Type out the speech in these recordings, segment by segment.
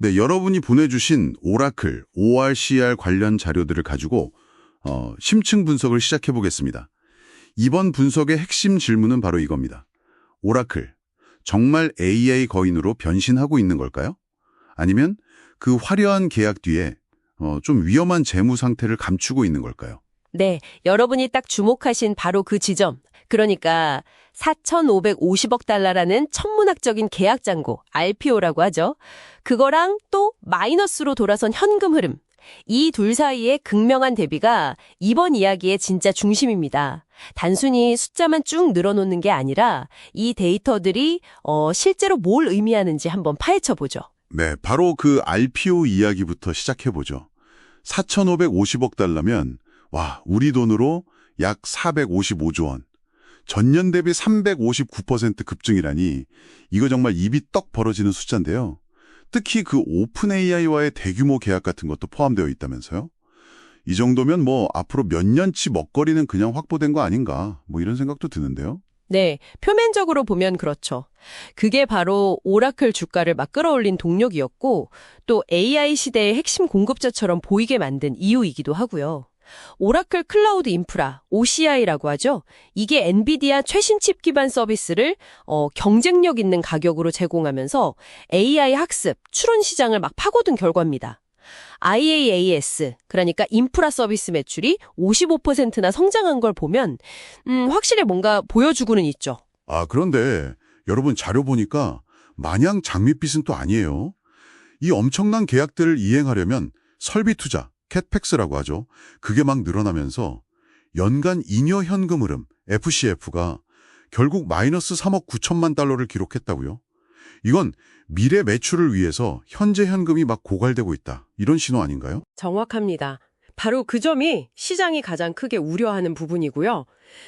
네, 여러분이 보내주신 오라클, ORCR 관련 자료들을 가지고 어, 심층 분석을 시작해 보겠습니다. 이번 분석의 핵심 질문은 바로 이겁니다. 오라클, 정말 AI 거인으로 변신하고 있는 걸까요? 아니면 그 화려한 계약 뒤에 어, 좀 위험한 재무 상태를 감추고 있는 걸까요? 네, 여러분이 딱 주목하신 바로 그 지점. 그러니까 4,550억 달러라는 천문학적인 계약 잔고, RPO라고 하죠. 그거랑 또 마이너스로 돌아선 현금 흐름. 이 둘 사이의 극명한 대비가 이번 이야기의 진짜 중심입니다. 단순히 숫자만 쭉 늘어놓는 게 아니라 이 데이터들이 어, 실제로 뭘 의미하는지 한번 파헤쳐 보죠. 네, 바로 그 RPO 이야기부터 시작해 보죠. 4,550억 달러면 와, 우리 돈으로 약 455조 원. 전년 대비 359% 급증이라니 이거 정말 입이 떡 벌어지는 숫자인데요. 특히 그 오픈 AI와의 대규모 계약 같은 것도 포함되어 있다면서요? 이 정도면 뭐 앞으로 몇 년치 먹거리는 그냥 확보된 거 아닌가 뭐 이런 생각도 드는데요. 네, 표면적으로 보면 그렇죠. 그게 바로 오라클 주가를 막 끌어올린 동력이었고 또 AI 시대의 핵심 공급자처럼 보이게 만든 이유이기도 하고요. 오라클 클라우드 인프라, OCI라고 하죠. 이게 엔비디아 최신 칩 기반 서비스를 어, 경쟁력 있는 가격으로 제공하면서 AI 학습, 추론 시장을 막 파고든 결과입니다. IaaS, 그러니까 인프라 서비스 매출이 55%나 성장한 걸 보면 음, 확실히 뭔가 보여주고는 있죠. 아, 그런데 여러분 자료 보니까 마냥 장밋빛은 또 아니에요. 이 엄청난 계약들을 이행하려면 설비 투자, 캣팩스라고 하죠. 그게 막 늘어나면서 연간 잉여 현금 흐름, FCF가 결국 마이너스 3억 9천만 달러를 기록했다고요. 이건 미래 매출을 위해서 현재 현금이 막 고갈되고 있다. 이런 신호 아닌가요? 정확합니다. 바로 그 점이 시장이 가장 크게 우려하는 부분이고요.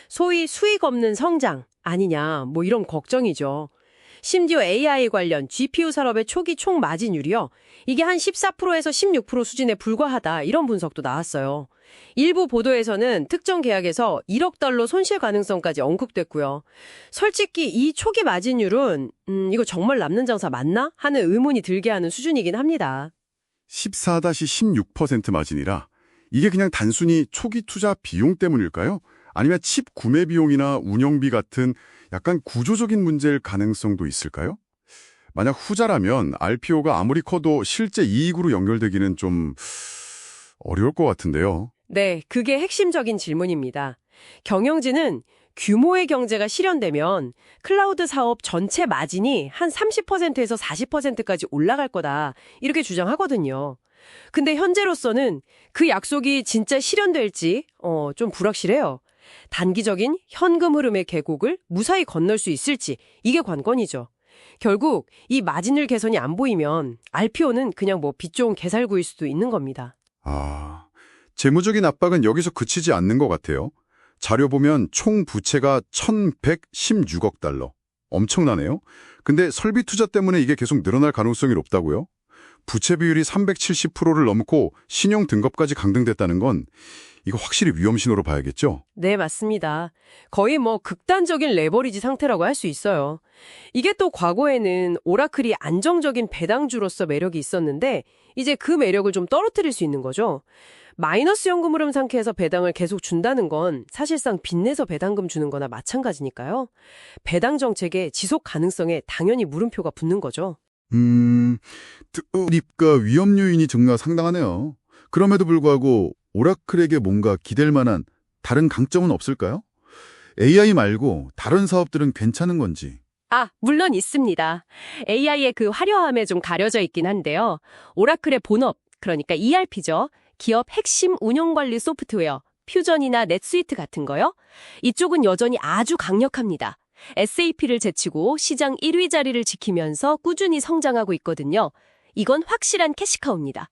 소위 수익 없는 성장 아니냐, 뭐 이런 걱정이죠. 심지어 AI 관련 GPU 산업의 초기 총 마진율이요. 이게 한 14%에서 16% 수준에 불과하다 이런 분석도 나왔어요. 일부 보도에서는 특정 계약에서 1억 달러 손실 가능성까지 언급됐고요. 솔직히 이 초기 마진율은 음, 이거 정말 남는 장사 맞나? 하는 의문이 들게 하는 수준이긴 합니다. 14-16% 마진이라 이게 그냥 단순히 초기 투자 비용 때문일까요? 아니면 칩 구매 비용이나 운영비 같은 약간 구조적인 문제일 가능성도 있을까요? 만약 후자라면 RPO가 아무리 커도 실제 이익으로 연결되기는 좀 어려울 것 같은데요. 네, 그게 핵심적인 질문입니다. 경영진은 규모의 경제가 실현되면 클라우드 사업 전체 마진이 한 30%에서 40%까지 올라갈 거다. 이렇게 주장하거든요. 근데 현재로서는 그 약속이 진짜 실현될지 어, 좀 불확실해요. 단기적인 현금 흐름의 계곡을 무사히 건널 수 있을지 이게 관건이죠. 결국 이 마진율 개선이 안 보이면 RPO는 그냥 뭐 빚 좋은 개살구일 수도 있는 겁니다. 아, 재무적인 압박은 여기서 그치지 않는 것 같아요. 자료 보면 총 부채가 1116억 달러. 엄청나네요. 근데 설비 투자 때문에 이게 계속 늘어날 가능성이 높다고요? 부채 비율이 370%를 넘고 신용 등급까지 강등됐다는 건 이거 확실히 위험 신호로 봐야겠죠? 네, 맞습니다. 거의 뭐 극단적인 레버리지 상태라고 할 수 있어요. 이게 또 과거에는 오라클이 안정적인 배당주로서 매력이 있었는데 이제 그 매력을 좀 떨어뜨릴 수 있는 거죠. 마이너스 현금 흐름 상태에서 배당을 계속 준다는 건 사실상 빚내서 배당금 주는 거나 마찬가지니까요. 배당 정책의 지속 가능성에 당연히 물음표가 붙는 거죠. 음, 특립과 위험 요인이 증가 상당하네요. 그럼에도 불구하고 오라클에게 뭔가 기댈 만한 다른 강점은 없을까요? AI 말고 다른 사업들은 괜찮은 건지. 아, 물론 있습니다. AI의 그 화려함에 좀 가려져 있긴 한데요. 오라클의 본업, 그러니까 ERP죠. 기업 핵심 운영관리 소프트웨어, 퓨전이나 넷스위트 같은 거요. 이쪽은 여전히 아주 강력합니다. SAP를 제치고 시장 1위 자리를 지키면서 꾸준히 성장하고 있거든요. 이건 확실한 캐시카우입니다.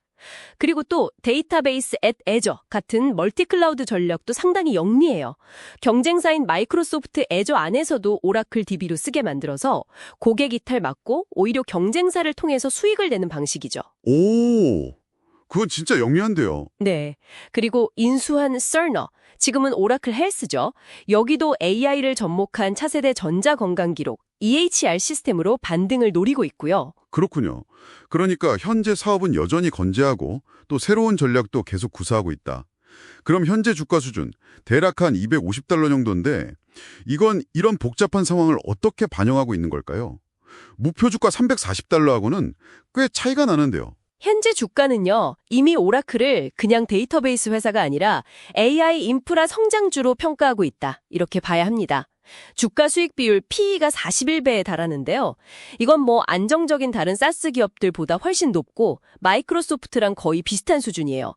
그리고 또 데이터베이스 앳 애저 같은 멀티클라우드 전략도 상당히 영리해요. 경쟁사인 마이크로소프트 애저 안에서도 오라클 DB로 쓰게 만들어서 고객 이탈 막고 오히려 경쟁사를 통해서 수익을 내는 방식이죠. 오, 그건 진짜 영리한데요. 네. 그리고 인수한 서너, 지금은 오라클 헬스죠. 여기도 AI를 접목한 차세대 전자건강기록 EHR 시스템으로 반등을 노리고 있고요. 그렇군요. 그러니까 현재 사업은 여전히 건재하고 또 새로운 전략도 계속 구사하고 있다. 그럼 현재 주가 수준 대략 한 250달러 정도인데 이건 이런 복잡한 상황을 어떻게 반영하고 있는 걸까요? 목표 주가 340달러하고는 꽤 차이가 나는데요. 현재 주가는요, 이미 오라클을 그냥 데이터베이스 회사가 아니라 AI 인프라 성장주로 평가하고 있다. 이렇게 봐야 합니다. 주가 수익 비율 PE가 41배에 달하는데요. 이건 뭐 안정적인 다른 사스 기업들보다 훨씬 높고 마이크로소프트랑 거의 비슷한 수준이에요.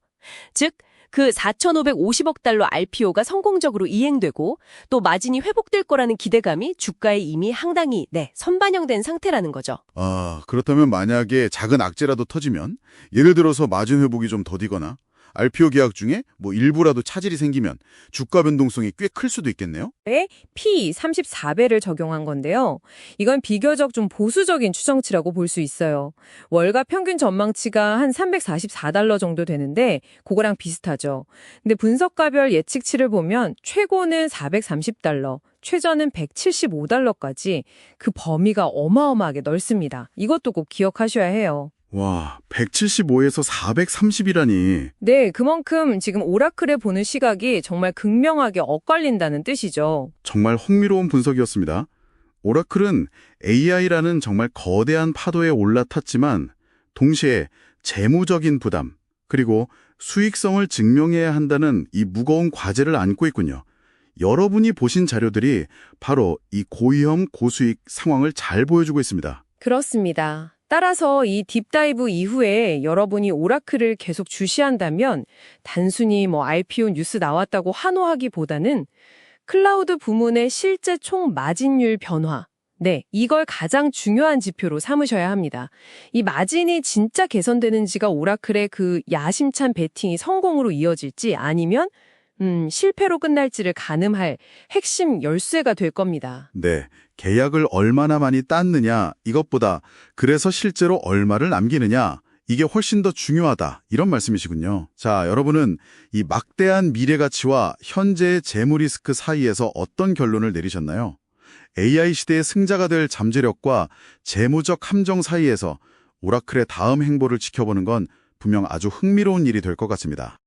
즉, 그 4,550억 달러 RPO가 성공적으로 이행되고 또 마진이 회복될 거라는 기대감이 주가에 이미 상당히 네, 선반영된 상태라는 거죠. 아, 그렇다면 만약에 작은 악재라도 터지면 예를 들어서 마진 회복이 좀 더디거나 RPO 계약 중에 뭐 일부라도 차질이 생기면 주가 변동성이 꽤 클 수도 있겠네요. P 34배를 적용한 건데요. 이건 비교적 좀 보수적인 추정치라고 볼 수 있어요. 월가 평균 전망치가 한 344달러 정도 되는데 그거랑 비슷하죠. 근데 분석가별 예측치를 보면 최고는 430달러, 최저는 175달러까지 그 범위가 어마어마하게 넓습니다. 이것도 꼭 기억하셔야 해요. 와, 175에서 430이라니. 네, 그만큼 지금 오라클에 보는 시각이 정말 극명하게 엇갈린다는 뜻이죠. 정말 흥미로운 분석이었습니다. 오라클은 AI라는 정말 거대한 파도에 올라탔지만 동시에 재무적인 부담 그리고 수익성을 증명해야 한다는 이 무거운 과제를 안고 있군요. 여러분이 보신 자료들이 바로 이 고위험 고수익 상황을 잘 보여주고 있습니다. 그렇습니다. 따라서 이 딥다이브 이후에 여러분이 오라클을 계속 주시한다면 단순히 뭐 IPO 뉴스 나왔다고 환호하기보다는 클라우드 부문의 실제 총 마진율 변화, 네, 이걸 가장 중요한 지표로 삼으셔야 합니다. 이 마진이 진짜 개선되는지가 오라클의 그 야심찬 베팅이 성공으로 이어질지 아니면 음, 실패로 끝날지를 가늠할 핵심 열쇠가 될 겁니다. 네, 계약을 얼마나 많이 땄느냐 이것보다 그래서 실제로 얼마를 남기느냐 이게 훨씬 더 중요하다 이런 말씀이시군요. 자, 여러분은 이 막대한 미래 가치와 현재의 재무 리스크 사이에서 어떤 결론을 내리셨나요? AI 시대의 승자가 될 잠재력과 재무적 함정 사이에서 오라클의 다음 행보를 지켜보는 건 분명 아주 흥미로운 일이 될 것 같습니다.